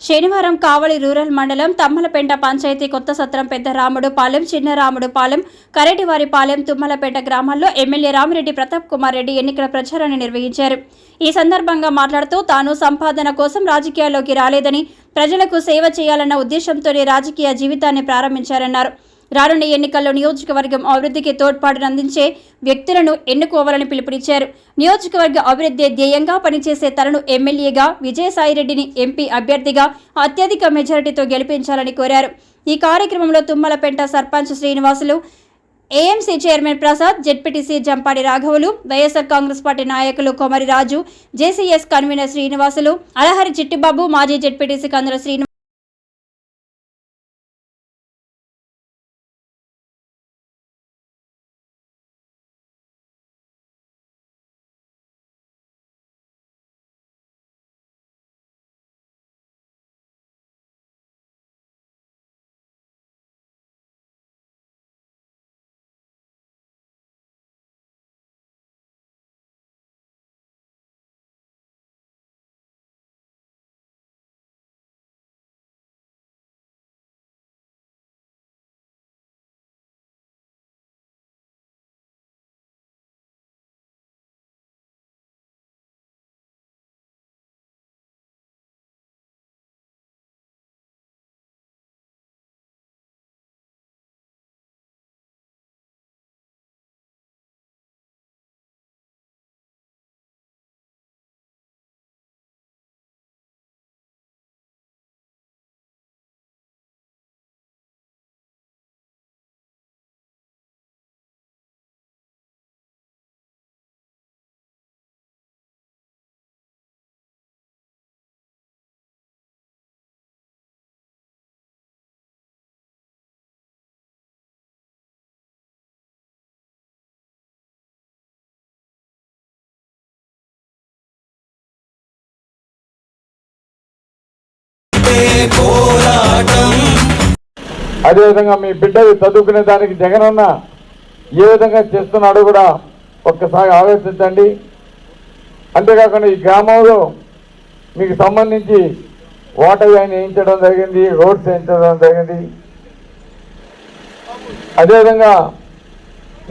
శనివారం కావలి రూరల్ మండలం తమ్మలపేట పంచాయతీ కొత్త సత్రం పెద్ద రాముడు పాలెం చిన్న రాముడు పాలెం కరెటివారి పాలెం తుమ్మలపేట గ్రామాల్లో ఎమ్మెల్యే రామిరెడ్డి ప్రతాప్ కుమార్ రెడ్డి ఎన్నికల ప్రచారాన్ని నిర్వహించారు. ఈ సందర్భంగా మాట్లాడుతూ తాను సంపాదన కోసం రాజకీయాల్లోకి రాలేదని ప్రజలకు సేవ చేయాలన్న ఉద్దేశంతోనే రాజకీయ జీవితాన్ని ప్రారంభించారన్నారు. రానున్న ఎన్నికల్లో నియోజకవర్గం అభివృద్ధికి తోడ్పాటును అందించే వ్యక్తులను ఎన్నుకోవాలని పిలుపునిచ్చారు. నియోజకవర్గ అభివృద్ధి ధ్యేయంగా పనిచేసే తనను ఎమ్మెల్యేగా విజయసాయిరెడ్డిని ఎంపీ అభ్యర్థిగా అత్యధిక మెజారిటీతో గెలిపించాలని కోరారు. ఈ కార్యక్రమంలో Tummalapenta sarpanch Srinivasulu AMC chairman Prasad ZPTC Jampadi రాఘవులు YSR Congress party నాయకులు కొమరి రాజు జేసీఎస్ కన్వీనర్ శ్రీనివాసులు అలహరి చిట్టిబాబు మాజీ జెడ్పీటీసీ కందుల శ్రీనివాస్ అదేవిధంగా మీ బిడ్డలు చదువుకునే దానికి జగనన్న ఏ విధంగా చేస్తున్నాడో కూడా ఒక్కసారి ఆలోచించండి. అంతేకాకుండా ఈ గ్రామంలో మీకు సంబంధించి వాటర్ లైన్ వేయించడం జరిగింది రోడ్స్ వేయించడం జరిగింది. అదేవిధంగా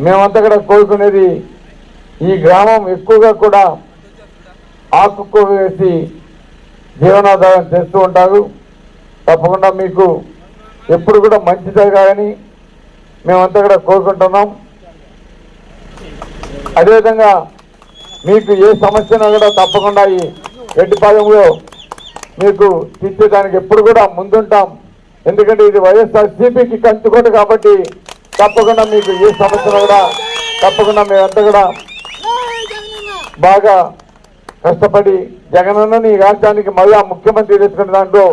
మేమంతా కూడా కోరుకునేది ఈ గ్రామం ఎక్కువగా కూడా ఆకుకూర వేసి జీవనాధారం చేస్తూ ఉంటారు. తప్పకుండా మీకు ఎప్పుడు కూడా మంచి జరగాలని మేమంతా కూడా కోరుకుంటున్నాం. అదేవిధంగా మీకు ఏ సమస్యను కూడా తప్పకుండా ఈ రెడ్డిపాలెంలో మీకు తీర్చేదానికి ఎప్పుడు కూడా ముందుంటాం. ఎందుకంటే ఇది వైఎస్ఆర్ సిపికి కంచుకోట కాబట్టి తప్పకుండా మీకు ఏ సమస్యను కూడా తప్పకుండా మేమంతా కూడా బాగా కష్టపడి జగనన్నని ఈ రాష్ట్రానికి మళ్ళా ముఖ్యమంత్రి తీసుకున్న దాంట్లో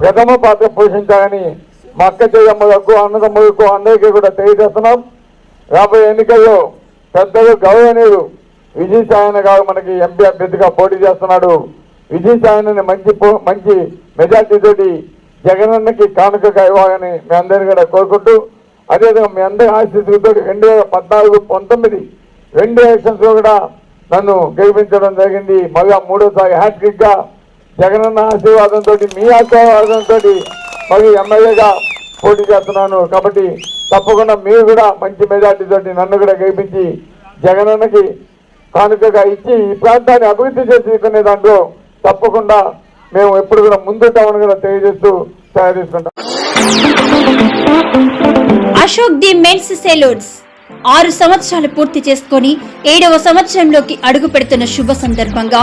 ప్రథమ పాత్ర పోషించాలని మా అక్క చెయ్యమ్మలకు అన్నదమ్ములకు అందరికీ కూడా తెలియజేస్తున్నాం. రాబోయే ఎన్నికల్లో పెద్దలు గౌరవనీయులు విజయసాయన గారు మనకి ఎంపీ అభ్యర్థిగా పోటీ చేస్తున్నాడు. విజయసాయనని మంచి పో- మంచి మెజార్టీ తోటి జగనన్నకి కానుకగా ఇవ్వాలని మీ అందరినీ కూడా కోరుకుంటూ అదేవిధంగా మీ అందరి ఆశీస్సులతో రెండు వేల పద్నాలుగు పంతొమ్మిది రెండు ఎలక్షన్స్లో కూడా నన్ను గెలిపించడం జరిగింది. మళ్ళా మూడోసారి హ్యాట్రిక్గా జగనన్న ఆశీర్వాదంతో మీ ఆశీర్వాదంతో మరి ఎమ్మెల్యేగా పోటీ చేస్తున్నాను. కాబట్టి తప్పకుండా మీరు కూడా మంచి మెజార్టీ నన్ను కూడా గెలిపించి జగనన్నకి కానుకగా ఇచ్చి ఈ ప్రాంతాన్ని అభివృద్ధి చేసుకునే దాంట్లో తప్పకుండా మేము ఎప్పుడు కూడా ముందుంటామని కూడా తెలియజేస్తూ తయారు చేసుకుంటాం అశోక్ ది మెన్స్ సెలూన్స్ ఆరు సంవత్సరాలు పూర్తి చేసుకొని ఏడవ సంవత్సరంలోకి అడుగు పెడుతున్న శుభ సందర్భంగా